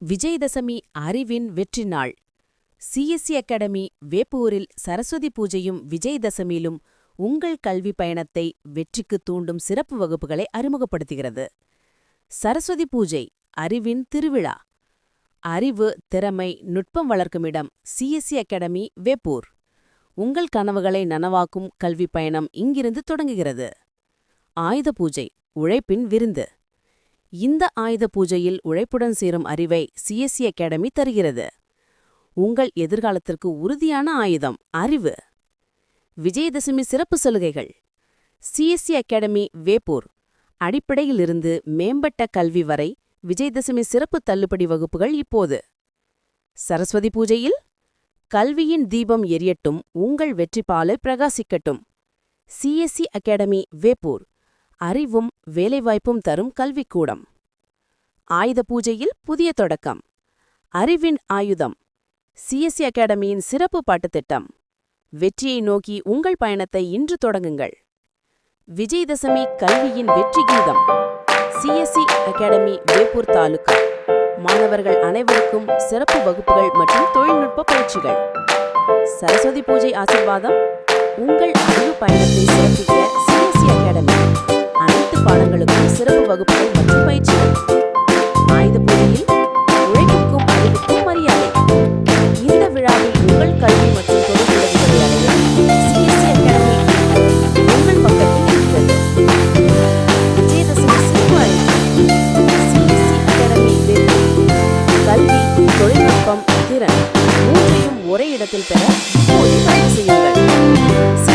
விஜயதசமி அறிவின் வெற்றி நாள். சிஎஸ்சி அகாடமி வேப்பூரில் சரஸ்வதி பூஜையும் விஜயதசமியிலும் உங்கள் கல்வி பயணத்தை வெற்றிக்கு தூண்டும் சிறப்பு வகுப்புகளை அறிமுகப்படுத்துகிறது. சரஸ்வதி பூஜை அறிவின் திருவிழா. அறிவு திறமை நுட்பம் வளர்க்கும் இடம் சிஎஸ்சி அகாடமி வேப்பூர். உங்கள் கனவுகளை நனவாக்கும் கல்வி பயணம் இங்கிருந்து தொடங்குகிறது. ஆயுத பூஜை உழைப்பின் விருந்து. இந்த ஆயுத பூஜையில் உழைப்புடன் சேரும் அறிவை சிஎஸ்சி அகாடமி தருகிறது. உங்கள் எதிர்காலத்திற்கு உறுதியான ஆயுதம் அறிவு. விஜயதசமி சிறப்பு சலுகைகள். CSC academy Veppur. அடிப்படையிலிருந்து மேம்பட்ட கல்வி வரை விஜயதசமி சிறப்பு தள்ளுபடி வகுப்புகள் இப்போது. சரஸ்வதி பூஜையில் கல்வியின் தீபம் எரியட்டும் உங்கள் வெற்றிப்பாலை பிரகாசிக்கட்டும். CSC academy Veppur. அறிவும் வேலைவாய்ப்பும் தரும் கல்விக்கூடம். ஆயுத பூஜையில் புதிய தொடக்கம். அறிவின் ஆயுதம். சிஎஸ்சி அகாடமியின் சிறப்பு பாட்டுத்திட்டம் வெற்றியை நோக்கி உங்கள் பயணத்தை இன்று தொடங்குங்கள். விஜயதசமி கல்வியின் வெற்றி கீதம். CSC academy Veppur taluka. மாணவர்கள் அனைவருக்கும் சிறப்பு வகுப்புகள் மற்றும் தொழில்நுட்ப பயிற்சிகள். சரஸ்வதி பூஜை ஆசிர்வாதம். உங்கள் அறிவு பயணத்தை சிறப்பிக்க வகுப்புகள் மற்றும் பயிற்சிகள் ஆயுத பூஜையில் உழைப்புக்கும் அறிவுக்கும் மரியாதை. இந்த விழாவில் உங்கள் கல்வி மற்றும் தொழில்நுட்ப உதவிகளை சிஎஸ்சி அகாடமி உங்கள் பக்கத்தில் இருக்கிறது. விஜயதசமி சிஎஸ்சி அகாடமி கல்வி தொழில்நுட்பம் திறன் மூன்றையும் ஒரே இடத்தில் பெற செய்யுங்கள்.